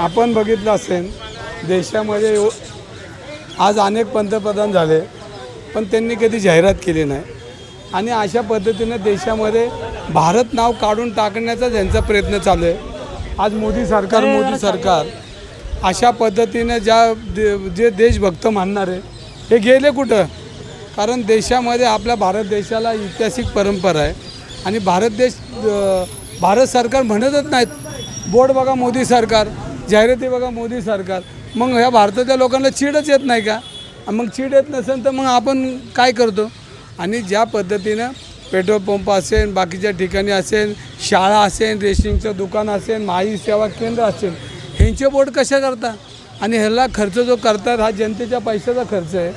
आपण बघितलं असेल देशामध्ये आज अनेक पंतप्रधान झाले पण त्यांनी कधी जाहिरात केली नाही. आणि अशा पद्धतीनं देशामध्ये भारत नाव काढून टाकण्याचा त्यांचा प्रयत्न चालू आहे आज मोदी सरकार मोदी सरकार अशा पद्धतीनं ज्या दे जे देशभक्त मानणारे हे गेले कुठं? कारण देशामध्ये आपल्या भारत देशाला ऐतिहासिक परंपरा आहे. आणि भारत देश भारत सरकार म्हणतच नाहीत बोर्ड बघा मोदी सरकार जाहिराती बघा मोदी सरकार. मग ह्या भारताच्या लोकांना चीडच येत नाही का? मग चीड येत नसेल तर मग आपण काय करतो? आणि ज्या पद्धतीनं पेट्रोल पंप असेल बाकीच्या ठिकाणी असेल शाळा असेल रेशनिंगचं दुकान असेल माई सेवा केंद्र असेल ह्यांचे बोर्ड कशा करता? आणि ह्याला खर्च जो करतात हा जनतेच्या पैशाचा खर्च आहे.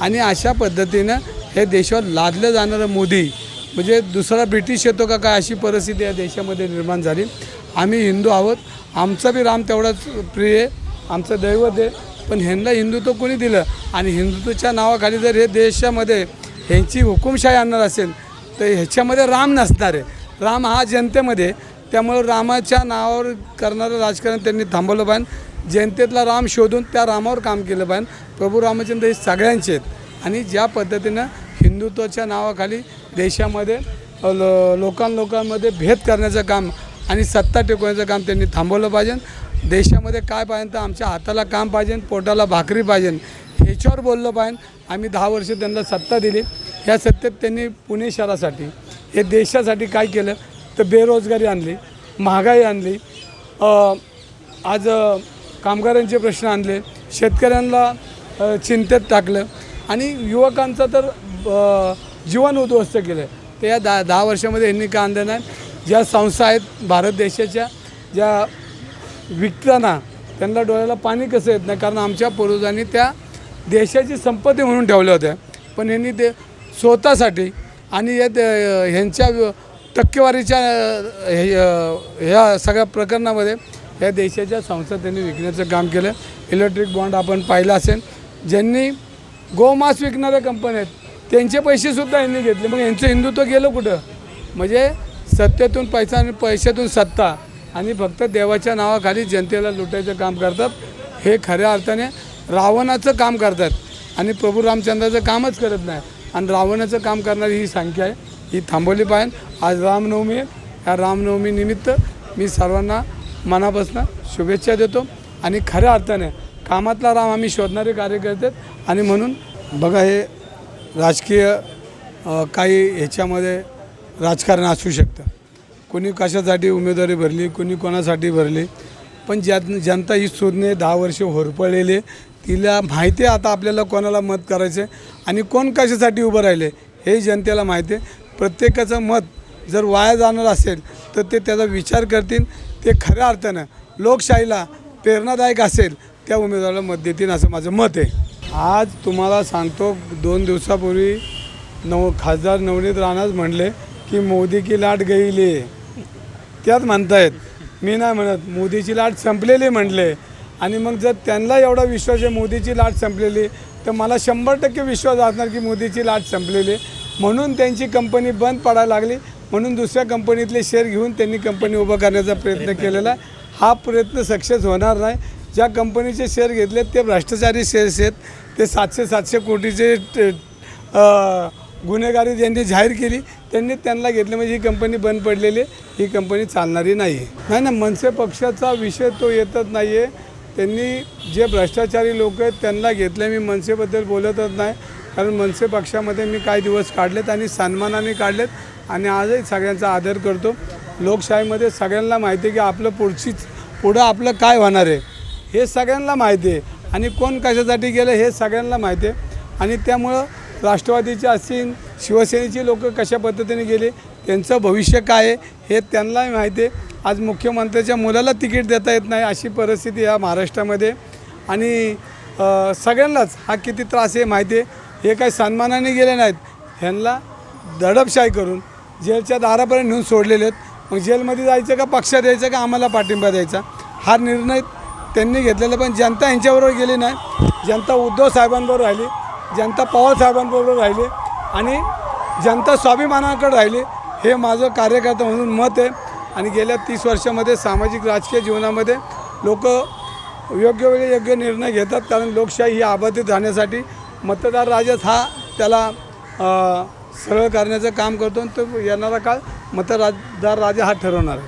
आणि अशा पद्धतीनं हे देशावर लादलं जाणारं मोदी म्हणजे दुसरा ब्रिटिश येतो का काय अशी परिस्थिती या देशामध्ये निर्माण झाली. आम्ही हिंदू आहोत. आमचा बी राम तेवढाच प्रिय आहे. आमचं दैवत आहे. पण ह्यांना हिंदुत्व कोणी दिलं? आणि हिंदुत्वाच्या नावाखाली जर हे देशामध्ये ह्यांची हुकुमशाही आणणार असेल तर ह्याच्यामध्ये राम नसणार आहे. राम हा जनतेमध्ये त्यामुळं रामाच्या नावावर करणारं राजकारण त्यांनी थांबवलं पाहिजे. जनतेतला राम शोधून त्या रामावर काम केलं पाहिजे. प्रभू रामचंद्र हे सगळ्यांचे आहेत. आणि ज्या पद्धतीनं हिंदुत्वाच्या नावाखाली देशामध्ये लोकांलोकांमध्ये लो लोकां लोकांमध्ये भेद करण्याचं काम आणि सत्ता टिकवण्याचं काम त्यांनी थांबवलं पाहिजे. देशामध्ये काय पाहिजे तर आमच्या हाताला काम पाहिजे पोटाला भाकरी पाहिजे. ह्याच्यावर बोललं पाहिजे. आम्ही दहा वर्ष त्यांना सत्ता दिली. ह्या सत्तेत त्यांनी पुणे शहरासाठी हे देशासाठी काय केलं तर बेरोजगारी आणली महागाई आणली. आज कामगारांचे प्रश्न आणले. शेतकऱ्यांना चिंतेत टाकलं. आणि युवकांचं तर जीवन उद्ध्वस्त केलं. तर या दहा दहा वर्षामध्ये यांनी काय आणलं नाही. ज्या संस्था आहेत भारत देशाच्या ज्या विकताना त्यांना डोळ्याला पाणी कसं येत नाही? कारण आमच्या पूर्वजांनी त्या देशाची संपत्ती म्हणून ठेवल्या होत्या. पण यांनी ते स्वतःसाठी आणि या ते- ह्यांच्या टक्केवारीच्या हे- ह्या सगळ्या प्रकरणामध्ये या देशाच्या संस्था त्यांनी विकण्याचं काम केलं. इलेक्ट्रिक बॉन्ड आपण पाहिलं असेल. ज्यांनी गोमांस विकणाऱ्या कंपन्या आहेत त्यांचे पैसेसुद्धा यांनी घेतले. मग यांचं हिंदुत्व गेलं कुठं? म्हणजे सत्तेतून पैसा आणि पैशातून सत्ता आणि फक्त देवाच्या नावाखाली जनतेला लुटायचं काम करतात. हे खऱ्या अर्थाने रावणाचं काम करतात आणि प्रभू रामचंद्राचं कामच करत नाही. आणि रावणाचं काम करणारी ही संख्या आहे ही थांबवली पाहिजे. आज रामनवमी आहे. या रामनवमीनिमित्त मी सर्वांना मनापासून शुभेच्छा देतो. आणि खऱ्या अर्थाने कामातला राम आम्ही शोधणारे कार्यकर्ते आहेत. आणि म्हणून बघा हे राजकीय काही ह्याच्यामध्ये राजकारण असू शकतं. कोणी कशासाठी उमेदवारी भरली कोणी कोणासाठी भरली पण ज्या जनता ही शोधणे दहा वर्षे होरपळलेले तिला माहिती आहे आता आपल्याला कोणाला मत करायचं आहे आणि कोण कशासाठी उभं राहिले हे जनतेला माहिती आहे. प्रत्येकाचं मत जर वाया जाणार असेल तर ते त्याचा विचार करतील. ते खऱ्या अर्थानं लोकशाहीला प्रेरणादायक असेल त्या उमेदवाराला मत देतील असं माझं मत आहे. आज तुम्हाला सांगतो दोन दिवसापूर्वी नव खासदार नवनीत राणाच म्हणले की मोदी की लाट गईली त्यात म्हणतायत मी नाही म्हणत मोदीची लाट संपलेली म्हटले आणि मग जर त्यांना एवढा विश्वास आहे मोदीची लाट संपलेली तर मला शंभर टक्के विश्वास असणार की मोदीची लाट संपलेली. म्हणून त्यांची कंपनी बंद पडायला लागली. म्हणून दुसऱ्या कंपनीतले शेअर घेऊन त्यांनी कंपनी उभं करण्याचा प्रयत्न केलेला आहे. हा प्रयत्न सक्सेस होणार नाही. ज्या कंपनीचे शेअर घेतले ते भ्रष्टाचारी शेअर्स आहेत. ते सातशे सातशे कोटीचे गुन्हेगारी ज्यांनी जाहीर केली. त्यांनी त्यांना घेतले म्हणजे ही कंपनी बंद पडलेली आहे ही कंपनी चालणारी नाही आहे नाही ना मनसे पक्षाचा विषय तो येतच नाही आहे त्यांनी जे भ्रष्टाचारी लोक आहेत त्यांना घेतले मी मनसेबद्दल बोलतच नाही. कारण मनसे पक्षामध्ये मी काही दिवस काढलेत आणि सन्मानाने काढलेत आणि आजही सगळ्यांचा आदर करतो. लोकशाहीमध्ये सगळ्यांना माहिती आहे की आपलं पुढचीच पुढं आपलं काय होणार आहे हे सगळ्यांना माहिती आहे. आणि कोण कशासाठी गेलं हे सगळ्यांना माहिती आहे. आणि त्यामुळं राष्ट्रवादीचे असतील शिवसेनेची लोक कशा पद्धतीने गेले त्यांचं भविष्य काय आहे हे त्यांनाही माहिती आहे. आज मुख्यमंत्र्याच्या मुलाला तिकीट देता येत नाही अशी परिस्थिती या महाराष्ट्रामध्ये. आणि सगळ्यांनाच हा किती त्रास आहे माहिती आहे. हे काही सन्मानाने गेले नाहीत. ह्यांना दडपशाही करून जेलच्या दारापर्यंत नेऊन सोडलेले आहेत. मग जेलमध्ये जायचं का पक्षात यायचं का आम्हाला पाठिंबा द्यायचा? हा निर्णय त्यांनी घेतलेला पण जनता यांच्याबरोबर गेली नाही. जनता उद्धव साहेबांबरोबर राहिली. जनता पवार साहेबांबरोबर राहिली. आणि जनता स्वाभिमानाकडे राहिली. हे माझं कार्यकर्ता म्हणून मत आहे. आणि गेल्या तीस वर्षामध्ये सामाजिक राजकीय जीवनामध्ये लोक योग्य वेळी योग्य निर्णय घेतात. कारण लोकशाही ही आबाधित राहण्यासाठी मतदार राजाच हा त्याला सरळ करण्याचं काम करतो. आणि तो येणारा काळ मतदार राजा हा ठरवणार आहे.